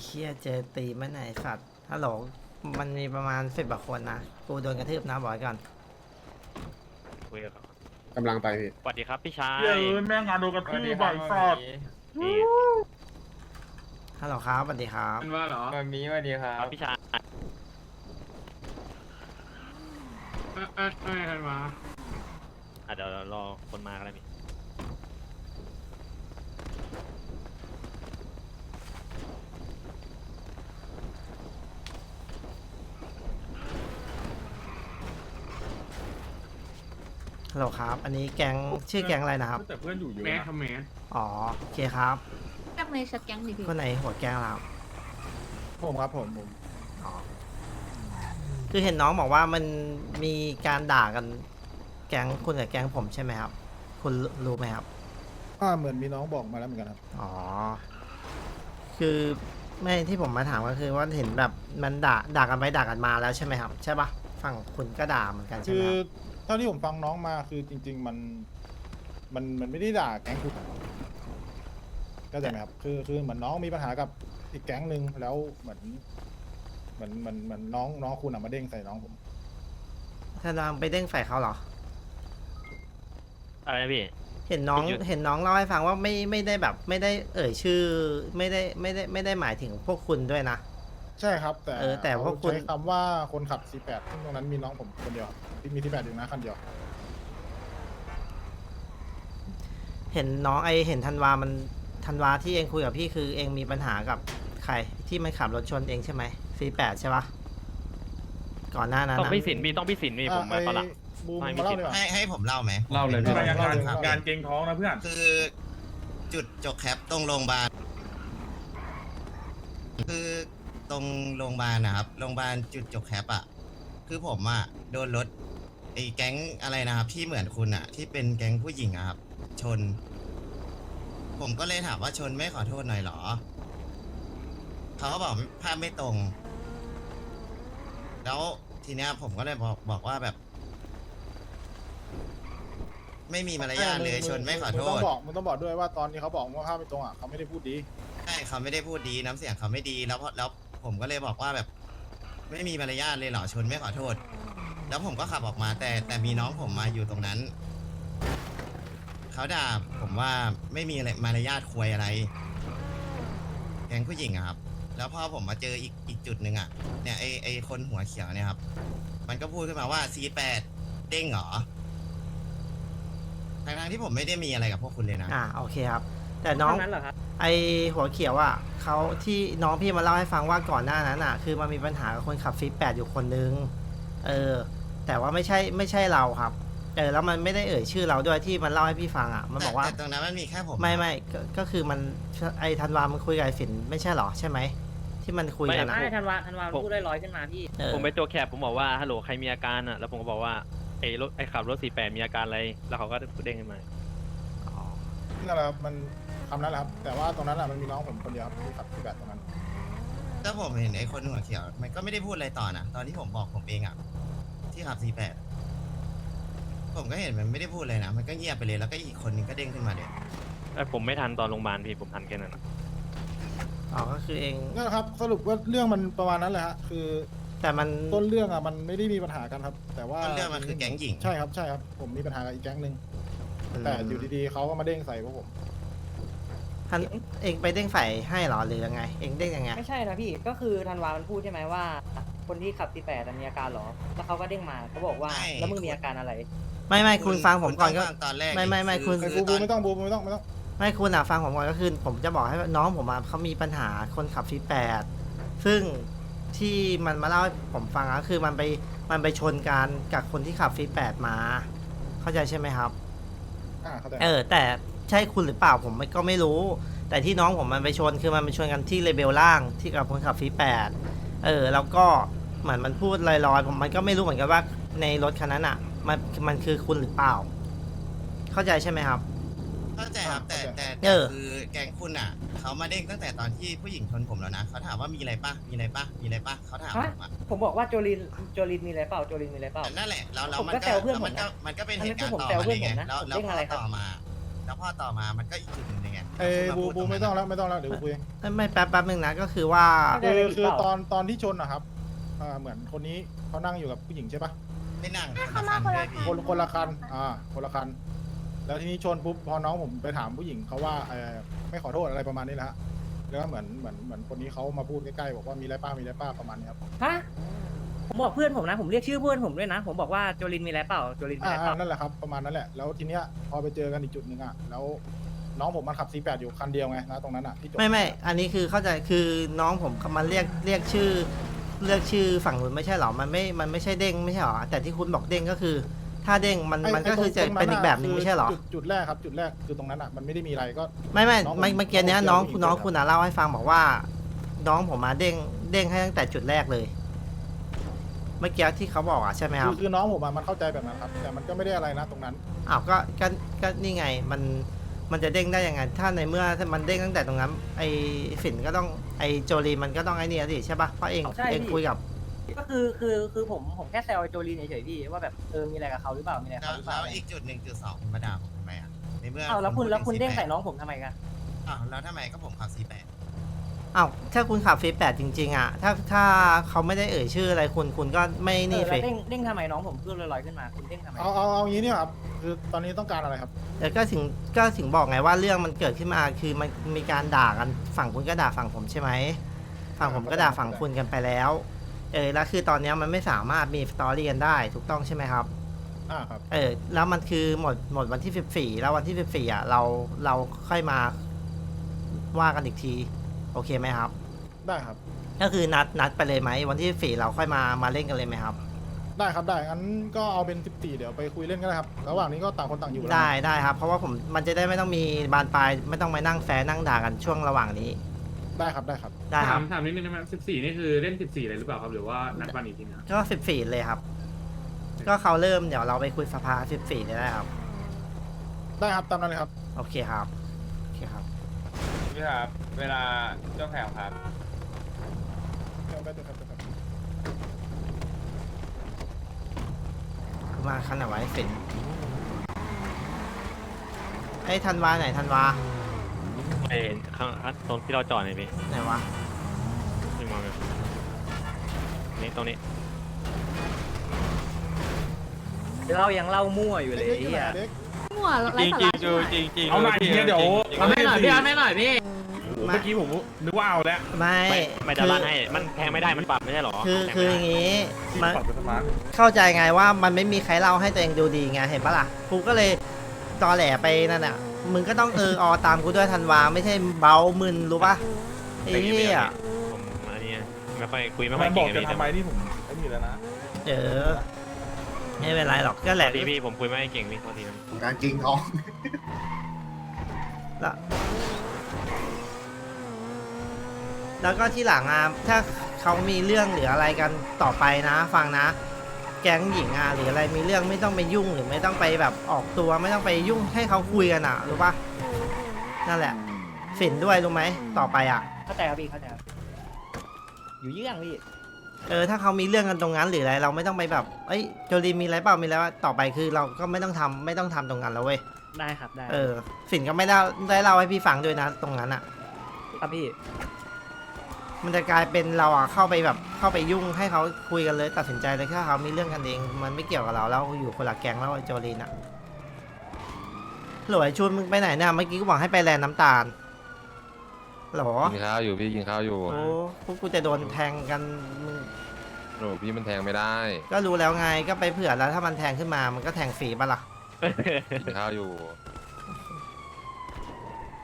เชี่ยเจอตีมันไหนสัตว์ฮัลโหลมันมีประมาณสิบกว่าคนนะ กูโดนกระทืบนะบอกไว้ก่อน คุยกับเขากำลังไปพี่ สวัสดีครับพี่ชายเย้ยแม่งงานโดนกระทืบบ่อยสอดนี่ฮัลโหลครับสวัสดีครับ มันว่าเหรอมามีสวัสดีครัครับบพี่ชายเอ๊ะเอ๊ะเอ๊ะใครมาอะเดี๋ยวรอคนมากันเลยพี่ ฮัลโหลครับ อันนี้แก๊งชื่อแก๊งอะไรนะครับ แต่เพื่อนอยู่อยู่แม่ทำแม่อ๋อ โอเคครับเรียกในแชทแก๊งดิพี่คนไหนหัวแก๊งเราผมครับผมผมอ๋อ คือเห็นน้องบอกว่ามันมีการด่ากันแก๊งคุณกับแก๊งผมใช่ไหมครับ คุณรู้รู้ไหมครับ อ่าเหมือนมีน้องบอกมาแล้วเหมือนกันครับ อ๋อ คือไม่ที่ผมมาถามก็คือว่าเห็นแบบมันด่าด่ากันไปด่ากันมาแล้วใช่ไหมครับ ใช่ปะฝั่งคุณก็ด่าเหมือนกันใช่คืไหมอครับ เท่าที่ผมฟังน้องมาคือจริง ๆ มัน มันมันไม่ได้ด่าแก๊งคุณก็ใจไหมครับคือคือเหมือนน้องมีปัญหากับอีกแก๊งหนึ่งแล้วเหมือนเหมือนเหมือนเหมือนน้องน้องคุณอะมาเด้งใส่น้องผม ถ้าเราไปเด้งใส่เขาเหรอ อะไรนะพี่ เห็นน้อง หยุด เห็นน้องเล่าให้ฟังว่าไม่ไม่ได้แบบ ไม่ได้เอ่ยชื่อ ไม่ได้ไม่ได้ไม่ได้หมายถึงพวกคุณด้วยนะ ใช่ครับ แต่เออแต่พวกคุณ ใช้คำว่าคนขับ C8 ซึ่งตรงนั้นมีน้องผมคนเดียวครับที่มี C8 อยู่นะคันเดียว เห็นน้องไอเห็นธันวา มันธันวาที่เองคุยกับพี่คือเองมีปัญหากับใครที่มันขับรถชนเองใช่ไหม C8 ใช่ปะก่อนหน้านั้นต้องนะพี่สินพี่ต้องพี่สินพี่ผมมาอะตอนหลังไอ้บูมไม่มีมาเล่าสิทธิ์ ดีกว่า ให้ให้ผมเล่าไหม เล่าเลยพี่เล่าเลยการเล่าเลยการเกงท้องนะเพื่อน คือจุดจกแคปตรงโรงพยาบาลคือ ตรงโรงพยาบาลนะครับโรงพยาบาลจุดจกแคปอะคือผมอะโดนรถไอ้แก๊งอะไรนะครับ ที่เหมือนคุณอะที่เป็นแก๊งผู้หญิงอะครับ ชน ผมก็เลยถามว่าชนไม่ขอโทษหน่อยเหรอเขาก็บอกภาพไม่ตรง แล้วทีเนี้ยผมก็เลยบอกบอกว่าแบบ ไม่มีมารยาทเลยชนไม่ขอโทมึงต้อษ งบอกมึงต้องบอกด้วยว่าตอนนี้เขาบอกว่าภาพไม่ตรงอะเขาไม่ได้พูดดี ใช่เขาไม่ได้พูดดีน้ำเสียงเขาไม่ดีแล้วพอแล้ว ผมก็เลยบอกว่าแบบ ไม่มีมารยาทเลยเหรอชนไม่ขอโทษ แล้วผมก็ขับออกมา แต่แต่มีน้องผมมาอยู่ตรงนั้น เขาด่าผมว่าไม่มีอะไรมารยาทควยอะไร แกงผู้หญิงอะครับ แล้วพอผมมาเจออีกอีกจุดหนึ่งอะเนี่ยไอไอคนหัวเขียวเนี่ยครับ มันก็พูดขึ้นมาว่า C8 เด้งเหรอทั้งๆที่ผมไม่ได้มีอะไรกับพวกคุณเลยนะ อ่าโอเคครับ แต่น้องไอหัวเขียวอะเขาที่น้องพี่มาเล่าให้ฟังว่าก่อนหน้านั้นอะ คือมันมีปัญหากับคนขับฟีดแปดอยู่คนนึง เออ แต่ว่าไม่ใช่ไม่ใช่เราครับเออแล้วมันไม่ได้เอ่ยชื่อเราด้วยที่มันเล่าให้พี่ฟังอะ มันบอกว่าแต่แต่ตรงนั้นมันมีแค่ผมไม่ไม่ก็ก็คือมันไอธันวามันคุยกับไอฝินไม่ใช่เหรอใช่ไหมที่มันคุยกันไม่อะไม่ธันวาธันวาผมพูดลอยๆขึ้นมาพี่เออผมไปโจกแคปผมบอกว่าฮัลโหลใครมีอาการอะแล้วผมก็บอกว่าไอ้รถไอ้ขับรถสี่แปดมีอาการอะไร แล้วเขาก็เด้งขึ้นมาอ๋อนั่นแหละครับมัน คำนั้นแหละครับ แต่ว่าตรงนั้นอะมันมีน้องผมคนเดียวครับที่ขับ C8 ตรงนั้น ถ้าผมเห็นไอ้คนหัวเขียว มันก็ไม่ได้พูดอะไรต่อนะตอนที่ผมบอกผมเองอะที่ขับ C8 ผมก็เห็นมันไม่ได้พูดเลยนะ มันก็เงียบไปเลยแล้วก็อีกคนนึงก็เด้งขึ้นมาเลยแต่ผมไม่ทันตอนโรงพยาบาลพี่ผมทันแค่นั้นอะอ๋อก็คือเอง นั่นแหละครับ สรุปว่าเรื่องมันประมาณนั้นแหละฮะคือแต่มันต้นเรื่องอะมันไม่ได้มีปัญหากันครับ แต่ว่าต้นเรื่องมันคือแก๊งหญิง ใช่ครับใช่ครับ ผมมีปัญหากับอีกแก๊งหนึ่งแต่อยู่ดีๆเขาก็มาเด้งใส่พวกผม ท่านเองไปเด้งไฟให้เหรอหรือยังไง เองเด้งยังไง ไม่ใช่นะพี่ก็คือธันวามันพูดใช่ไหมว่า คนที่ขับตีแปดมีอาการเหรอ แล้วเขาก็เด้งมาเขาบอกว่าไม่แล้วมึงมีอาการอะไร ไม่ไม่คุณฟังผมก่อนณก็ต้ฟัตอนแรกไม่ไม่ไม่อคุณ ไอ้คืบูอบูตอนไม่ต้องบูบูไม่ต้องไม่ต้องไม่คุณอะฟังผมก่อนก็คือผมจะบอกให้ว่าน้องผมอะเขามีปัญหาคนขับฟีแปดซึ่งที่มันมาเล่าให้ผมฟังก็คือมันไปมันไปชนกันกับคนที่ขับฟีแปดมา เข้าใจใช่ไหมครับ อ่าเข้าใจเออแต่ ใช่คุณหรือเปล่าผมก็ไม่รู้ แต่ที่น้องผมมันไปชนคือมันไปชนกันที่เลเบลล่างที่กับคนขับฟีแปดเออ แล้วก็เหมือนมันพูดลอยๆผมมันก็ไม่รู้เหมือนกันว่าในรถคันนั้นอะ มันมันคือคุณหรือเปล่า เข้าใจใช่ไหมครับ เข้าใจครับแต่แต่เอแต่อคือแก๊งคุณอะเขามาเด้งตั้งแต่ตอนที่ผู้หญิงชนผมแล้วนะเขาถามว่ามีอะไรปะมีอะไรปะมีอะไรปะเขาถามผมอะผมบอกว่าโจลินโจลินมีอะไรเปล่าโจลินมีอะไรเปล่า นั่นแหละแล้วแล้วผมมันก็ก็แซวเพื่อนแล้วมันผมก็นะมันก็เป็นอันเหนั้นตุการคือผมณ์ต่อแซวมาเพื่เลอนยไงผมนะแล้วผมแล้วเด้งพอะไรอครับต่อมา แล้วพอต่อมามันก็อีกจุดหนึ่งเลยไงไอ้บูบูไม่ต้องแล้วไม่ต้องแล้วเดี๋ยวกูคุยเองไม่ไม่แป๊บแป๊บนึงนะก็คือว่า ได้คือเลยคือเปล่า ตอนตอนที่ชนนะครับอ่าเหมือนคนนี้เขานั่งอยู่กับผู้หญิงใช่ปะไม่นั่งเขามาคนละคั คนคนละคันอ่าคนละคัน แล้วทีนี้ชนปุ๊บพอน้องผมไปถามผู้หญิงเขาว่าเออไม่ขอโทษอะไรประมาณนี้นะฮะแล้วก็เหมือนเหมือนเหมือนคนนี้เขามาพูดใกล้ๆบอกว่ามีอะไรป้ามีอะไรป้าประมาณนี้ครับ ฮะ ผมบอกเพื่อนผมนะผมเรียกชื่อเพื่อนผมด้วยนะ ผมบอกว่าโจลินมีอะไรเปล่าโจลินมีอ่าอะไรเปอ่าล่านั่นแหละครับประมาณนั้นแหละแล้วทีเนี้ยพอไปเจอกันอีกจุดหนึ่งอะแล้วน้องผมมันขับ C8 อยู่คันเดียวไงนะตรงนั้นอะที่จบไม่ไม่อันนี้คือเข้าใจคือน้องผมมันเรียกเรียกชื่อ เรียกชื่อฝั่งนู้นไม่ใช่หรอ มันไม่ มันไม่ใช่เด้งไม่ใช่หรอ แต่ที่คุณบอกเด้งก็คือ ถ้าเด้งมันไอ้มันก็ไตรงคือจะตรงเป็นอีกแบบหนึ่งะไม่ใช่หรอ จุดจุดแรกครับจุดแรกคือตรงนั้นอะมันไม่ได้มีอะไรก็ ไม่ไม่น้องผมไม่เมื่อกี้เนี้ยน้น้อองงผมน้องเจอคุณน่ะเล่าให้ฟังบอกว่า น้องผมมาเด้งเด้งให้ตั้งแต่จุดแรกเลย เมื่อกี้ที่เขาบอกอะใช่ไหมคคืรัอบคือน้องผมอะมันเข้าใจแบบนั้นครับ แต่มันก็ไม่ได้อะไรนะตรงนั้น อ้าวก็ก็ก็นี่ไงมันมันจะเด้งได้ยังไง ถ้าในเมื่อถ้ามันเด้งตั้งแต่ตรงนั้น ไอ้ฝินก็ต้องไอ้โจลีมันก็ต้องไอ้นี่สิใช่ปะเพราะเองเองคุยกับ ก็คือคือคือผมผมแค่แซวไอ้โจลินเฉยๆพี่ว่าแบบเออมีอะไรกับเขาหรือเปล่ามีอะไรกับแล้เขาวหรือเปล่าแล้วอีกจุดหนึ่งจุดสองคุณมาด่าผมทำไมอะในเมื่ออ้าวแล้วคุณแล้วคุณพูเด้ง48ใส่น้องผมทำไมกัน อ้าวแล้วทำไมก็ผมขับ C8 อ้าวถ้าคุณขับฟีแปดจริง ๆอะถ้าถ้าเขาไม่ได้เอ่ยชื่ออะไรคุณคุณก็ไม่เอนี่อเฟแล้วเด้งเด้งทำไมน้องผมเพื่อนลอยๆขึ้นมาคุณเด้งทำไมเอาเอาเอาอย่างนี้เนี่ยครับคือตอนนี้ต้องการอะไรครับ แต่ก็ถึงก็ถึงบอกไงว่าเรื่องมันเกิดขึ้นมาคือมันมีการด่ากันฝั่งคุณก็ด่าฝั่งผมใช่ไหมฝั่งผมก็ด่าฝั่งคุณกันไปแล้ว เออแล้วคือตอนเนี้ยมันไม่สามารถมีสตอรี่กันได้ถูกต้องใช่ไหมครับ อ่าครับ เออแล้วมันคือหมดหมดวันที่สิบสี่แล้ววันที่สิบสี่อะเราเราค่อยมาว่ากันอีกที โอเคไหมครับ ได้ครับ ก็คือนัดนัดไปเลยไหมวันที่สี่เราค่อยมามาเล่นกันเลยไหมครับ ได้ครับได้งั้นก็เอาเป็น14เดี๋ยวไปคุยเล่นกันนะครับ ระหว่างนี้ก็ต่างคนต่างอยู่แล้วได้ได้ครับ เพราะว่าผมมันจะได้ไม่ต้องมีบานปลายไม่ต้องมานั่งแฟนั่งด่ากันช่วงระหว่างนี้ได้ครับได้ครับ ได้คถารับมถามนิดนึงได้ไหมสิบสี่นี่คือเล่นสิบสี่เลยหรือเปล่าครับ หรือว่านัดวันอีกทีนะก็สิบสี่เลยครับ ก็เขาเริ่มเดี๋ยวเราไปคุยสภาสิบสี่ได้ครับ ได้ครับตามนั้นเลยครับ โอเคครับ โอเคครับ พี่ครับ เวลาเจ้าแผวครับเดี๋ยวไปเดี๋ยวครับเดี๋ยวครับมาคันไหนไว้ฝินไอ้ยธันวาไหนธันวาไอ้ข้างข้างตรงที่เราจอดเนี่ยพี่ไหนวะนี่มองเลยนี่ตรงนี้เรายังเล่ามั่วอยู่เลยเด็กไอ้อยู่เหี้ไหนยเด็ก มั่วไร้สาระชิบหายจริงเอาหน่อยเฮียเดี๋ยวเอาให้หน่อยพี่เอาให้หน่อยพี่ เมื่อกี้ผมนึกว่าเอาแล้วไม่ไม่ไม่ดาคือลั่นให้ มันแทงไม่ได้ มันปรับไม่ใช่หรอคือแทงคือไม่อได้ย่างงี้มัน ปรับเป็นสมาร์ทเข้าใจไงว่ามันไม่มีใครเล่าให้ตัวเองดูดีไงเห็นปะล่ะกูก็เลยตอแหลไปนั่นอะมึงก็ต้องเอออตามกูด้วยธันวาไม่ใช่เบามึนรู้ปะไอ้เหี้ยผมอันนี้ไม่ค่อยคุยไม่ค่มัอยนบเก่อกงจะเลยทำไมนี่ผมไอ้นี่แล้วนะเออ ไม่เป็นไรหรอกก็แหละพี่พี่ผมคุยไม่เก่งพี่โทษทีนะการจริงทองแล้วแล้วก็ที่หลังอะถ้าเขามีเรื่องหรืออะไรกันต่อไปนะ ฟังนะ แก๊งหญิงอะหรืออะไรมีเรื่องไม่ต้องไปยุ่งหรือไม่ต้องไปแบบออกตัวไม่ต้องไปยุ่งให้เขาคุยกันอะรู้ปะนั่นแหละฝินด้วยรู้ไหมต่อไปอะเข้าใจครับพี่เข้าใจครับอยู่เยื่องพี่ เออถ้าเขามีเรื่องกันตรงนั้นหรืออะไรเราไม่ต้องไปแบบ เอ้ยโจลีมีอะไรเปล่ามีอะไรวะต่อไปคือเราก็ไม่ต้องทำไม่ต้องทำตรงนั้นแล้วเว้ย ได้ครับได้เออฝิ่นก็ไม่ได้ได้เล่าให้พี่ฟังด้วยนะ ตรงนั้นอะ ครับพี่มันจะกลายเป็นเราอะเข้าไปแบบเข้าไปยุ่งให้เขาคุยกันเลยตัดสินใจเลยแค่เขามีเรื่องกันเอง มันไม่เกี่ยวกับเราเราอยู่คนละแก๊งแล้วไอ้โจลีนอะหลวยชวนมึงไปไหนเนี่ยเมื่อกี้กูบอกให้ไปแลนด์น้ำตาล หรอกินข้าวอยู่พี่กินข้าวอยู่โอ้พวกกูจะโดนแทงกันมึงโอ้พี่มันแทงไม่ได้ก็รู้แล้วไงก็ไปเผื่อแล้วถ้ามันแทงขึ้นมามันก็แทงฟรีปะล่ะกินข้าวอยู่